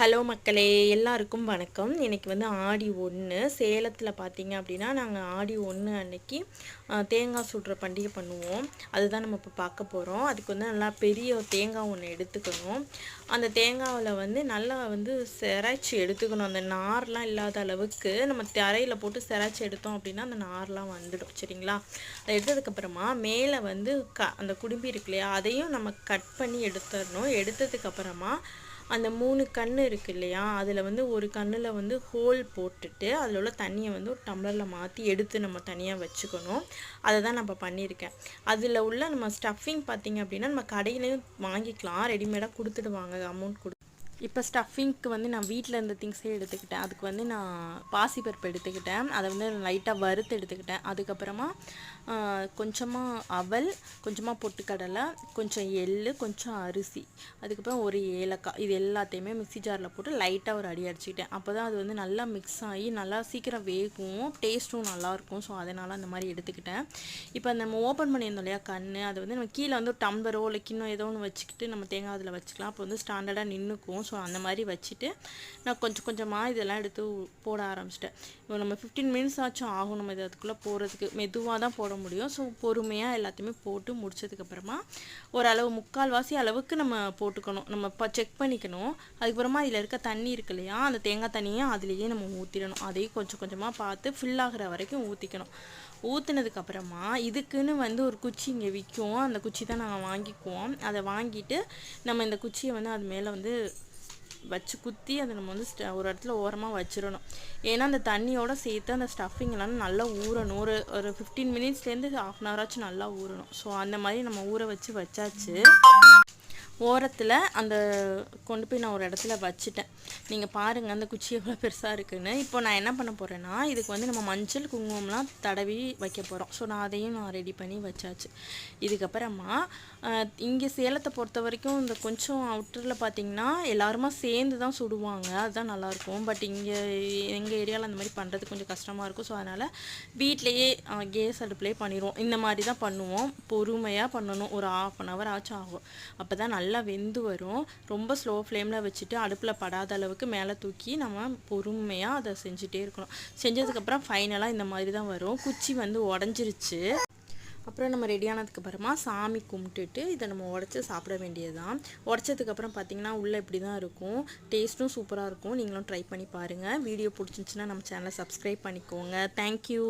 Hello மக்களே எல்லாருக்கும் வணக்கம். இன்றைக்கி வந்து ஆடி ஒன்று சேலத்தில் பார்த்தீங்க அப்படின்னா நாங்கள் ஆடி ஒன்று அன்னைக்கு தேங்காய் சுடுற பண்டிகை பண்ணுவோம். அதுதான் நம்ம இப்போ பார்க்க போகிறோம் அதுக்கு வந்து நல்லா பெரிய தேங்காய் ஒன்று எடுத்துக்கணும். அந்த தேங்காவில் வந்து நல்லா வந்து சிராய்ச்சி எடுத்துக்கணும். அந்த நார்லாம் இல்லாத அளவுக்கு நம்ம தரையில் போட்டு சிராய்ச்சி எடுத்தோம் அப்படின்னா அந்த நார்லாம் வந்துடும். சரிங்களா? அதை எடுத்ததுக்கப்புறமா மேலே வந்து க அந்த குடும்பி இருக்கு இல்லையா அதையும் நம்ம கட் பண்ணி எடுத்துடணும். எடுத்ததுக்கப்புறமா அந்த மூணு கண்ணு இருக்கு இல்லையா? அதில் வந்து ஒரு கண்ணில் வந்து ஹோல் போட்டுட்டு அதில் உள்ள தண்ணியை வந்து ஒரு டம்ளரில் மாற்றி எடுத்து நம்ம தனியாக வச்சுக்கணும். அதை தான் நம்ம பண்ணியிருக்கேன். அதில் உள்ள நம்ம ஸ்டஃபிங் பார்த்தீங்க அப்படின்னா நம்ம கடையிலையும் வாங்கிக்கலாம். ரெடிமேடாக கொடுத்துடுவாங்க அமௌண்ட் கொடு இப்போ ஸ்டஃபிங்க்கு வந்து நான் வீட்டில் இருந்த திங்ஸே எடுத்துக்கிட்டேன். அதுக்கு வந்து நான் பாசிப்பருப்பு எடுத்துக்கிட்டேன். அதை வந்து லைட்டாக வறுத்து எடுத்துக்கிட்டேன். அதுக்கப்புறமா கொஞ்சமாக அவல் கொஞ்சமாக பொட்டுக்கடலை கொஞ்சம் எள் கொஞ்சம் அரிசி. அதுக்கப்புறம் ஒரு ஏலக்காய். இது எல்லாத்தையுமே மிக்ஸி ஜாரில் போட்டு லைட்டாக ஒரு அடி அடிச்சுக்கிட்டேன். அப்போ தான் அது வந்து நல்லா மிக்ஸ் ஆகி நல்லா சீக்கிரம் வேகும். டேஸ்ட்டும் நல்லாயிருக்கும் ஸோ அதனால் அந்த மாதிரி எடுத்துக்கிட்டேன். இப்போ நம்ம ஓப்பன் பண்ணியிருந்தோம் இல்லையா கண் அது வந்து நம்ம கீழே வந்து ஒரு டம்ளரோ இல்லை கிண்ணம் ஏதோ ஒன்று வச்சுக்கிட்டு நம்ம தேங்காய் அதில் வச்சுக்கலாம். அப்போ வந்து ஸ்டாண்டர்டாக நின்றுக்கும் ஸோ அந்த மாதிரி வச்சுட்டு நான் கொஞ்சம் கொஞ்சமாக இதெல்லாம் எடுத்து போட ஆரம்பிச்சிட்டேன். இப்போ நம்ம ஃபிஃப்டீன் மினிட்ஸ் ஆச்சும் ஆகும் நம்ம இது அதுக்குள்ளே போகிறதுக்கு மெதுவாக தான் போட முடியும். ஸோ பொறுமையாக எல்லாத்தையுமே போட்டு முடிச்சதுக்கப்புறமா ஓரளவு முக்கால்வாசி அளவுக்கு நம்ம போட்டுக்கணும். நம்ம இப்போ செக் பண்ணிக்கணும். அதுக்கப்புறமா அதில் இருக்க தண்ணி இருக்கு இல்லையா அந்த தேங்காய் தண்ணியை அதுலேயே நம்ம ஊற்றிடணும் அதையும் கொஞ்சம் கொஞ்சமாக பார்த்து ஃபில் ஆகிற வரைக்கும் ஊற்றிக்கணும் ஊற்றுனதுக்கப்புறமா இதுக்குன்னு வந்து ஒரு குச்சி இங்கே விற்கும். அந்த குச்சி தான் நாங்கள் வாங்கிக்குவோம். அதை வாங்கிட்டு நம்ம இந்த குச்சியை வந்து அது மேலே வந்து வச்சு குத்தி அதை நம்ம வந்து ஒரு இடத்துல ஓரமாக வச்சிடணும். ஏன்னா அந்த தண்ணியோட சேர்த்து அந்த ஸ்டஃபிங் எல்லாம் நல்லா ஊறணும். ஒரு ஒரு ஃபிஃப்டீன் மினிட்ஸ்லேருந்து ஹாஃப் அன் ஹவர் நல்லா ஊறணும். ஸோ அந்த மாதிரி நம்ம ஊற வச்சு வச்சாச்சு. ஓரத்தில் அந்த கொண்டு போய் நான் ஒரு இடத்துல வச்சுட்டேன். நீங்கள் பாருங்கள் அந்த குச்சி எவ்வளோ பெருசாக இருக்குன்னு. இப்போ நான் என்ன பண்ண போகிறேன்னா இதுக்கு வந்து நம்ம மஞ்சள் குங்குமம்லாம் தடவி வைக்க போகிறோம் ஸோ நான் அதையும் நான் ரெடி பண்ணி வச்சாச்சு. இதுக்கப்புறமா இங்கே சேலத்தை பொறுத்த வரைக்கும் இந்த கொஞ்சம் அவுட்டரில் பார்த்தீங்கன்னா எல்லாருமா சேர்ந்து தான் சுடுவாங்க. அதுதான் நல்லாயிருக்கும் பட் இங்கே எங்கள் ஏரியாவில் அந்த மாதிரி பண்ணுறது கொஞ்சம் கஷ்டமாக இருக்கும். ஸோ அதனால் வீட்லேயே கேஸ் அடுப்புலேயே பண்ணிடுவோம் இந்த மாதிரி தான் பண்ணுவோம். பொறுமையாக பண்ணணும். ஒரு ஆஃப் அன் ஹவர் ஆச்சும் ஆகும். அப்போ தான் நல்லா நல்லா வெந்து வரும். ரொம்ப ஸ்லோ ஃப்ளேமில் வச்சுட்டு அடுப்பில் படாத அளவுக்கு மேலே தூக்கி நம்ம பொறுமையாக அதை செஞ்சுட்டே இருக்கணும். செஞ்சதுக்கப்புறம் ஃபைனலாக இந்த மாதிரி தான் வரும். குச்சி வந்து உடஞ்சிருச்சு. அப்புறம் நம்ம ரெடி அப்புறமா சாமி கும்பிட்டுட்டு இதை நம்ம உடச்சி சாப்பிட வேண்டியது தான் உடச்சதுக்கப்புறம் பார்த்திங்கன்னா உள்ளே இப்படி தான் இருக்கும் டேஸ்ட்டும் சூப்பராக இருக்கும். நீங்களும் ட்ரை பண்ணி பாருங்கள் வீடியோ பிடிச்சிருந்துச்சின்னா நம்ம சேனலை சப்ஸ்கிரைப் பண்ணிக்கோங்க. தேங்க்யூ